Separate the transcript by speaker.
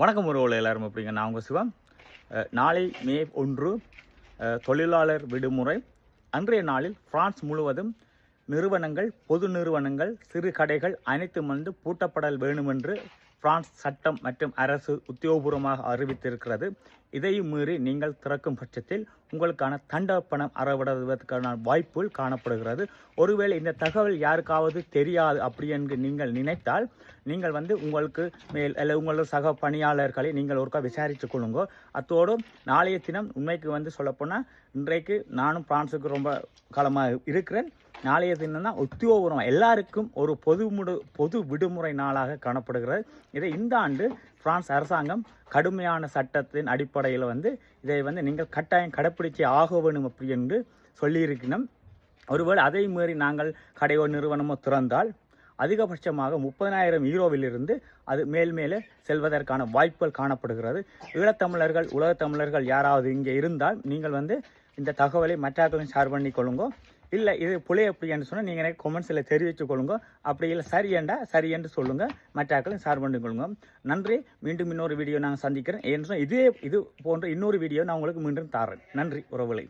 Speaker 1: வணக்கம் உறவுகள் எல்லாரும் எப்படிங்க? நான் உங்கள் சிவம். நாளை மே ஒன்று தொழிலாளர் விடுமுறை. அன்றைய நாளில் பிரான்ஸ் முழுவதும் நிறுவனங்கள் பொது நிறுவனங்கள் சிறு கடைகள் அனைத்தும் வந்து பூட்டப்படல் வேண்டுமென்று பிரான்ஸ் சட்டம் மற்றும் அரசு உத்தியோகபூர்வமாக அறிவித்திருக்கிறது. இதையும் மீறி நீங்கள் திறக்கும் பட்சத்தில் உங்களுக்கான தண்ட பணம் அறவிடுவதற்கான வாய்ப்புகள் காணப்படுகிறது. ஒருவேளை இந்த தகவல் யாருக்காவது தெரியாது அப்படி என்று நீங்கள் நினைத்தால் நீங்கள் வந்து உங்களுக்கு மேல் அல்ல உங்களோட சக பணியாளர்களை நீங்கள் ஒருக்கா விசாரித்து கொள்ளுங்க. அத்தோடு நாளைய தினம் உண்மைக்கு வந்து சொல்லப்போனால் இன்றைக்கு நானும் பிரான்ஸுக்கு ரொம்ப காலமாக இருக்கிறேன். நாளைய தினம் தான் உத்தியோகபூர்வம் எல்லாருக்கும் ஒரு பொது முடு பொது விடுமுறை நாளாக காணப்படுகிறது. இதை இந்த ஆண்டு பிரான்ஸ் அரசாங்கம் கடுமையான சட்டத்தின் அடிப்படையில் வந்து இதை வந்து நீங்கள் கட்டாயம் கடைப்பிடிச்சே ஆக வேணும் அப்படி என்று சொல்லியிருக்கணும். ஒருவேளை அதை மீறி நாங்கள் கடையோ நிறுவனமோ திறந்தால் அதிகபட்சமாக முப்பதாயிரம் ஈரோவிலிருந்து அது மேல் மேலே செல்வதற்கான வாய்ப்புகள் காணப்படுகிறது. ஈழத்தமிழர்கள் உலகத்தமிழர்கள் யாராவது இங்கே இருந்தால் நீங்கள் வந்து இந்த தகவலை மற்றாக்களும் ஷேர் பண்ணி கொள்ளுங்க. இல்லை இது புளி அப்படின்னு சொன்னால் நீங்கள் எனக்கு கொமெண்ட்ஸில் தெரிவித்து கொள்ளுங்க. அப்படி இல்லை சரி ஏண்டா சரி என்று சொல்லுங்கள் மற்றாக்களும் ஷேர் பண்ணி கொள்ளுங்க. நன்றி. மீண்டும் இன்னொரு வீடியோ நாங்கள் சந்திக்கிறேன். ஏன்னு சொன்னால் இதே இது போன்ற இன்னொரு வீடியோ நான் உங்களுக்கு மீண்டும் தாரேன். நன்றி உறவுகளை.